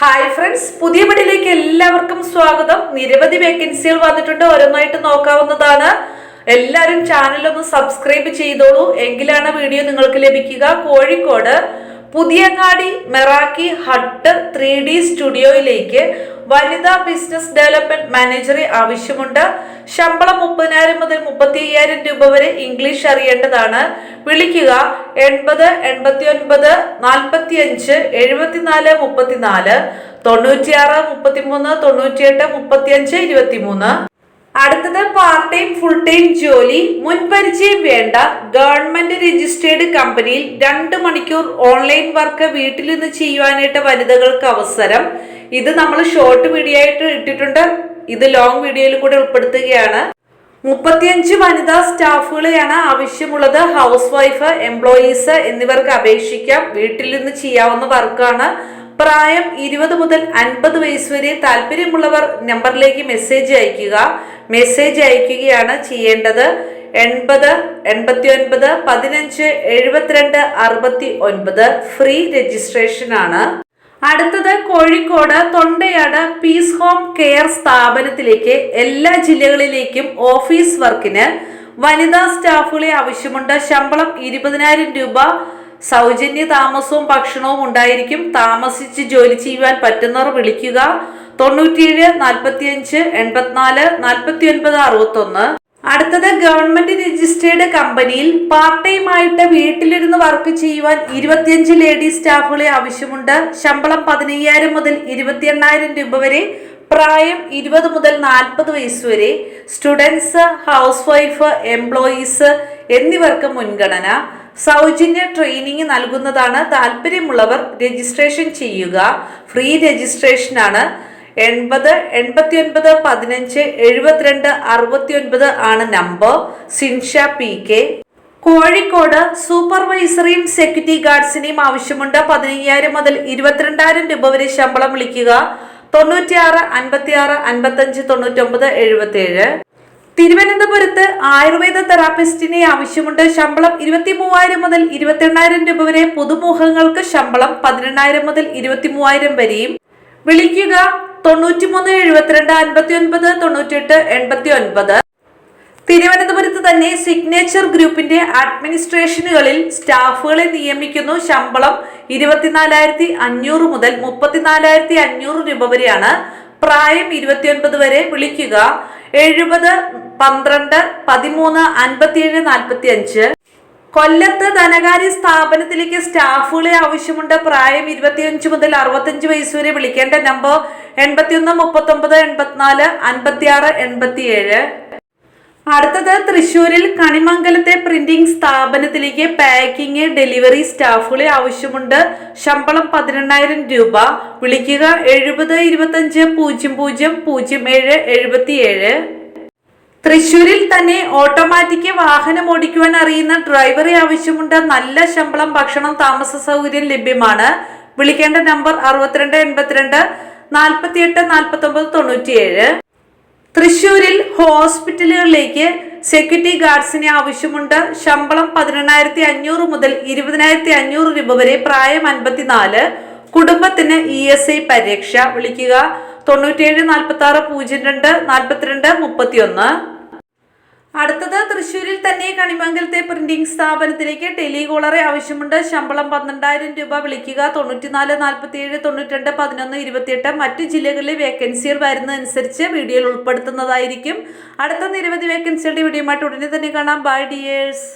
Hi friends പുതിയ വീഡിയോയിലേക്ക് എല്ലാവർക്കും സ്വാഗതം. നിരവധി വേക്കൻസികൾ വന്നിട്ടുണ്ട്. ഓരോന്നായിട്ട് നോക്കാവുന്നതാണ്. എല്ലാവരും ചാനൽ ഒന്ന് സബ്സ്ക്രൈബ് ചെയ്തോളൂ. എങ്കിലാണ് വീഡിയോ നിങ്ങൾക്ക് ലഭിക്കുക. Kozhikode Puthiyangadi Meraki Hut three D സ്റ്റുഡിയോയിലേക്ക് വനിതാ ബിസിനസ് ഡെവലപ്മെന്റ് മാനേജറെ ആവശ്യമുണ്ട്. ശമ്പളം മുപ്പതിനായിരം മുതൽ മുപ്പത്തി അയ്യായിരം രൂപ വരെ ഇംഗ്ലീഷ് അറിയേണ്ടതാണ്. വിളിക്കുക എൺപത് എൺപത്തി ഒൻപത് നാൽപ്പത്തി അഞ്ച് എഴുപത്തിനാല് മുപ്പത്തിനാല് തൊണ്ണൂറ്റിയാറ് മുപ്പത്തിമൂന്ന് തൊണ്ണൂറ്റിയെട്ട് മുപ്പത്തിയഞ്ച് ഇരുപത്തിമൂന്ന്. അടുത്തത് പാർട്ട് ടൈം ഫുൾ ടൈം ജോലി മുൻപരിചയം വേണ്ട ഗവൺമെന്റ് രജിസ്റ്റേർഡ് കമ്പനിയിൽ രണ്ട് മണിക്കൂർ ഓൺലൈൻ വർക്ക് വീട്ടിൽ നിന്ന് ചെയ്യുവാനായിട്ട് വനിതകൾക്ക് അവസരം. ഇത് നമ്മൾ ഷോർട്ട് വീഡിയോ ആയിട്ട് ഇട്ടിട്ടുണ്ട്. ഇത് ലോങ് വീഡിയോയിൽ കൂടെ ഉൾപ്പെടുത്തുകയാണ്. മുപ്പത്തിയഞ്ച് വനിതാ സ്റ്റാഫുകളെയാണ് ആവശ്യമുള്ളത്. ഹൗസ് വൈഫ് എംപ്ലോയീസ് എന്നിവർക്ക് അപേക്ഷിക്കാം. വീട്ടിൽ നിന്ന് ചെയ്യാവുന്ന വർക്കാണ് പ്രായം ഇരുപത് മുതൽ അൻപത് വയസ്സ് വരെ താല്പര്യമുള്ളവർ നമ്പറിലേക്ക് മെസ്സേജ് അയക്കുക മെസ്സേജ് അയക്കുകയാണ് ചെയ്യേണ്ടത്. എൺപത് എൺപത്തി ഒൻപത് പതിനഞ്ച് എഴുപത്തിരണ്ട് അറുപത്തി ഒൻപത് ഫ്രീ രജിസ്ട്രേഷൻ ആണ്. അടുത്തത് Kozhikode Thondayad peace home care സ്ഥാപനത്തിലേക്ക് എല്ലാ ജില്ലകളിലേക്കും ഓഫീസ് വർക്കിന് വനിതാ സ്റ്റാഫുകളെ ആവശ്യമുണ്ട്. ശമ്പളം ഇരുപതിനായിരം രൂപ. സൗജന്യ താമസവും ഭക്ഷണവും ഉണ്ടായിരിക്കും. താമസിച്ച് ജോലി ചെയ്യുവാൻ പറ്റുന്നവർ വിളിക്കുക. തൊണ്ണൂറ്റിയേഴ് നാൽപ്പത്തിയഞ്ച് എൺപത്തിനാല് നാൽപ്പത്തി ഒൻപത് അറുപത്തൊന്ന്. അടുത്തത് ഗവൺമെന്റ് രജിസ്റ്റേർഡ് കമ്പനിയിൽ പാർട്ട് ടൈം ആയിട്ട് വീട്ടിലിരുന്ന് വർക്ക് ചെയ്യുവാൻ ഇരുപത്തിയഞ്ച് ലേഡി സ്റ്റാഫുകളെ ആവശ്യമുണ്ട്. ശമ്പളം പതിനയ്യായിരം മുതൽ ഇരുപത്തി എണ്ണായിരം രൂപ വരെ പ്രായം ഇരുപത് മുതൽ നാൽപ്പത് വയസ്സ് വരെ സ്റ്റുഡൻസ് ഹൗസ് വൈഫ് എംപ്ലോയീസ് എന്നിവർക്ക് മുൻഗണന. സൗജന്യ ട്രെയിനിങ് നൽകുന്നതാണ് താല്പര്യമുള്ളവർ രജിസ്ട്രേഷൻ ചെയ്യുക. ഫ്രീ രജിസ്ട്രേഷനാണ് എൺപത് എൺപത്തി ഒൻപത് പതിനഞ്ച് എഴുപത്തിരണ്ട് അറുപത്തി ഒൻപത് ആണ് number. Sinsha P K. Kozhikode സൂപ്പർവൈസറിയും security ഗാർഡ്സിനെയും ആവശ്യമുണ്ട്. പതിനയ്യായിരം മുതൽ ഇരുപത്തിരണ്ടായിരം രൂപ വരെ ശമ്പളം വിളിക്കുക. തൊണ്ണൂറ്റിയാറ് അൻപത്തിയാറ് അൻപത്തഞ്ച് തൊണ്ണൂറ്റൊമ്പത് എഴുപത്തിയേഴ്. തിരുവനന്തപുരത്ത് ആയുർവേദ തെറാപ്പിസ്റ്റിനെ ആവശ്യമുണ്ട്. ശമ്പളം ഇരുപത്തി മൂവായിരം മുതൽ ഇരുപത്തി എണ്ണായിരം രൂപ വരെ. പുതുമുഖങ്ങൾക്ക് ശമ്പളം പതിനെണ്ണായിരം മുതൽ ഇരുപത്തി മൂവായിരം വരെയും. വിളിക്കുക തൊണ്ണൂറ്റിമൂന്ന് എഴുപത്തിരണ്ട് അൻപത്തി ഒൻപത് തൊണ്ണൂറ്റിയെട്ട് എൺപത്തി ഒൻപത് തിരുവനന്തപുരത്ത് തന്നെ സിഗ്നേച്ചർ ഗ്രൂപ്പിന്റെ അഡ്മിനിസ്ട്രേഷനുകളിൽ സ്റ്റാഫുകളെ നിയമിക്കുന്നു. ശമ്പളം ഇരുപത്തിനാലായിരത്തി അഞ്ഞൂറ് മുതൽ മുപ്പത്തിനാലായിരത്തി അഞ്ഞൂറ് രൂപ വരെയാണ്. പ്രായം ഇരുപത്തിയൊൻപത് വരെ വിളിക്കുക. എഴുപത് പന്ത്രണ്ട് പതിമൂന്ന് അൻപത്തിയേഴ് നാൽപ്പത്തി അഞ്ച് കൊല്ലത്ത് ധനകാര്യ സ്ഥാപനത്തിലേക്ക് സ്റ്റാഫുകളെ ആവശ്യമുണ്ട്. പ്രായം ഇരുപത്തിയഞ്ച് മുതൽ അറുപത്തഞ്ച് വയസ്സ് വരെ വിളിക്കേണ്ട നമ്പർ എൺപത്തിയൊന്ന് മുപ്പത്തൊമ്പത് എൺപത്തിനാല് അൻപത്തിയാറ് എൺപത്തിയേഴ്. അടുത്തത് തൃശ്ശൂരിൽ കണിമംഗലത്തെ പ്രിന്റിംഗ് സ്ഥാപനത്തിലേക്ക് പാക്കിംഗ് ഡെലിവറി സ്റ്റാഫുകളെ ആവശ്യമുണ്ട്. ശമ്പളം പതിനെണ്ണായിരം രൂപ. വിളിക്കുക എഴുപത് ഇരുപത്തഞ്ച് പൂജ്യം പൂജ്യം പൂജ്യം ഏഴ് എഴുപത്തിയേഴ്. തൃശ്ശൂരിൽ തന്നെ ഓട്ടോമാറ്റിക് വാഹനം ഓടിക്കുവാൻ അറിയുന്ന ഡ്രൈവറെ ആവശ്യമുണ്ട്. നല്ല ശമ്പളം ഭക്ഷണം താമസ സൗകര്യം ലഭ്യമാണ്. വിളിക്കേണ്ട നമ്പർ അറുപത്തിരണ്ട് എൺപത്തിരണ്ട് നാൽപ്പത്തിയെട്ട് നാൽപ്പത്തി ഒമ്പത് തൊണ്ണൂറ്റിയേഴ്. തൃശൂരിൽ ഹോസ്പിറ്റലുകളിലേക്ക് സെക്യൂരിറ്റി ഗാർഡ്സിനെ ആവശ്യമുണ്ട്. ശമ്പളം പതിനെണ്ണായിരത്തി അഞ്ഞൂറ് മുതൽ ഇരുപതിനായിരത്തി അഞ്ഞൂറ് രൂപ വരെ പ്രായം അൻപത്തിനാല്. കുടുംബത്തിന് ഇ എസ് ഐ പരീക്ഷ വിളിക്കുക. തൊണ്ണൂറ്റിയേഴ് നാൽപ്പത്തി ആറ് പൂജ്യം രണ്ട് നാൽപ്പത്തിരണ്ട് മുപ്പത്തിയൊന്ന്. അടുത്തത് തൃശ്ശൂരിൽ തന്നെ കണിമംഗലത്തെ പ്രിന്റിംഗ് സ്ഥാപനത്തിലേക്ക് ടെലികോളറെ ആവശ്യമുണ്ട്. ശമ്പളം പന്ത്രണ്ടായിരം രൂപ വിളിക്കുക. തൊണ്ണൂറ്റിനാല് നാൽപ്പത്തിയേഴ് തൊണ്ണൂറ്റിരണ്ട് പതിനൊന്ന് ഇരുപത്തിയെട്ട് മറ്റു ജില്ലകളിലെ വേക്കൻസികൾ വരുന്നതനുസരിച്ച് വീഡിയോയിൽ ഉൾപ്പെടുത്തുന്നതായിരിക്കും. അടുത്ത നിരവധി വേക്കൻസികളുടെ വീഡിയോയുമായിട്ട് ഉടനെ തന്നെ കാണാം. By dears